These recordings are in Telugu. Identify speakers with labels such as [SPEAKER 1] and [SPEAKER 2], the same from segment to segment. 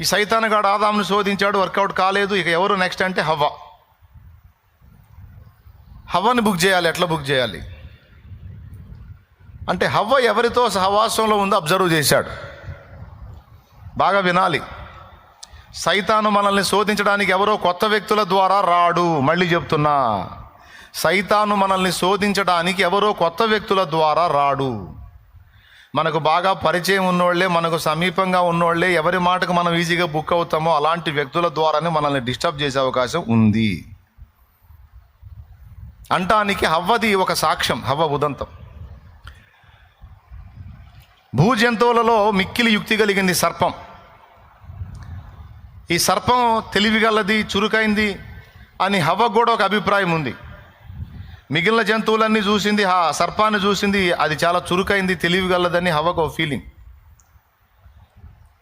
[SPEAKER 1] ఈ సైతానగాడు ఆదామును శోధించాడు వర్కౌట్ కాలేదు. ఇక ఎవరు నెక్స్ట్ అంటే హవ్వ. హవ్వని బుక్ చేయాలి ఎట్లా బుక్ చేయాలి? అంటే హవ్వ ఎవరితో సహవాసంలో ఉందో అబ్జర్వ్ చేశాడు. బాగా వినాలి. సైతాను మనల్ని శోధించడానికి ఎవరో కొత్త వ్యక్తుల ద్వారా రాడు. మళ్ళీ చెప్తున్నా సైతాను మనల్ని శోధించడానికి ఎవరో కొత్త వ్యక్తుల ద్వారా రాడు. మనకు బాగా పరిచయం ఉన్నోళ్ళే మనకు సమీపంగా ఉన్నోళ్ళే ఎవరి మాటకు మనం ఈజీగా బుక్ అవుతామో అలాంటి వ్యక్తుల ద్వారానే మనల్ని డిస్టర్బ్ చేసే అవకాశం ఉంది. అంటానికి హవ్వది ఒక సాక్ష్యం హవ్వ ఉదంతం. భూజంతువులలో మిక్కిలి యుక్తి కలిగింది సర్పం. ఈ సర్పం తెలివిగలది చురుకైంది అని హవ్వ కూడా ఒక అభిప్రాయం ఉంది. మిగిలిన జంతువులన్నీ చూసింది ఆ సర్పాన్ని చూసింది అది చాలా చురుకైంది తెలివిగలదని హవకు ఒక ఫీలింగ్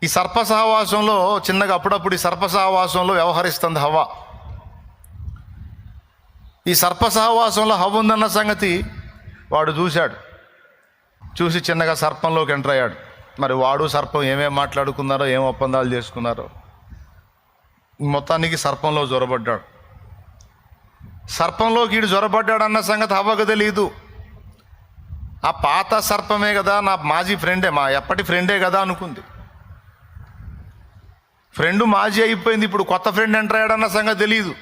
[SPEAKER 1] ఈ సర్ప సహవాసంలో చిన్నగా అప్పుడప్పుడు ఈ సర్ప సహవాసంలో వ్యవహరిస్తుంది హవ ఈ సర్ప సహవాసంలో హవ ఉందన్న సంగతి వాడు చూశాడు. చూసి చిన్నగా సర్పంలోకి ఎంటర్ అయ్యాడు. మరి వాడు సర్పం ఏమేం మాట్లాడుకున్నారో ఏం ఒప్పందాలు చేసుకున్నారో మొత్తానికి సర్పంలో జ్వరబడ్డాడు సర్పంలోకి ఈడు జ్వరపడ్డాడన్న సంగతి అవ్వక తెలియదు ఆ పాత సర్పమే కదా నా మాజీ ఫ్రెండే మా ఎప్పటి ఫ్రెండే కదా అనుకుంది. ఫ్రెండ్ మాజీ అయిపోయింది ఇప్పుడు కొత్త ఫ్రెండ్ ఎంటర్ అయ్యాడన్న సంగతి తెలియదు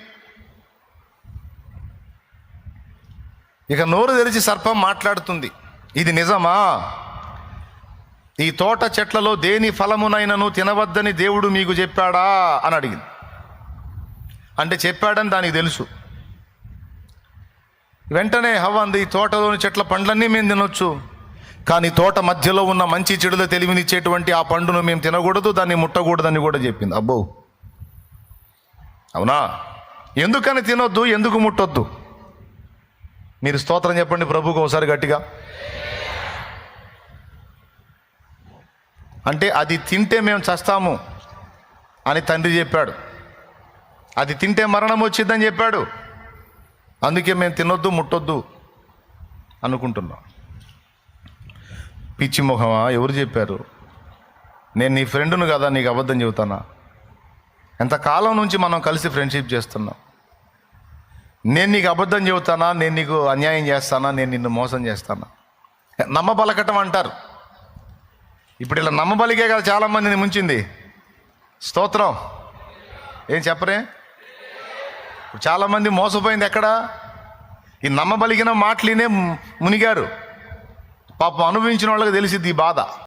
[SPEAKER 1] ఇక నోరు తెరిచి సర్పం మాట్లాడుతుంది. ఇది నిజమా? ఈ తోట చెట్లలో దేని ఫలమునైనను తినవద్దని దేవుడు మీకు చెప్పాడా? అని అడిగింది. అంటే చెప్పాడని దానికి తెలుసు. వెంటనే హవ్వ అంది ఈ తోటలోని చెట్ల పండ్లన్నీ మేము తినొచ్చు. కానీ తోట మధ్యలో ఉన్న మంచి చెడుల తెలివినిచ్చేటువంటి ఆ పండును మేము తినకూడదు దాన్ని ముట్టకూడదని కూడా చెప్పింది. అబ్బో. అవునా? ఎందుకని తినొద్దు ఎందుకు ముట్టొద్దు? మీరు స్తోత్రం చెప్పండి ప్రభుకు ఒకసారి గట్టిగా. అంటే అది తింటే మేము చస్తాము అని తండ్రి చెప్పాడు. అది తింటే మరణం వచ్చిందని చెప్పాడు. అందుకే మేము తినొద్దు ముట్టొద్దు అనుకుంటున్నాం. పిచ్చి ముఖమా ఎవరు చెప్పారు? నేను నీ ఫ్రెండ్ను కదా నీకు అబద్ధం చెబుతానా? ఎంతకాలం నుంచి మనం కలిసి ఫ్రెండ్షిప్ చేస్తున్నాం? నేను నీకు అబద్ధం చెబుతానా? నేను నీకు అన్యాయం చేస్తానా? నేను నిన్ను మోసం చేస్తానా? నమ్మబలకటం అంటారు. ఇప్పుడు ఇలా నమ్మబలికే కదా చాలామందిని ముంచింది. స్తోత్రం. ఏం చెప్పరే? చాలామంది మోసపోయింది ఎక్కడ? ఈ నమ్మబలిగిన మాటలినే మునిగారు. పాపం అనుభవించిన వాళ్ళకి తెలిసింది ఈ బాధ.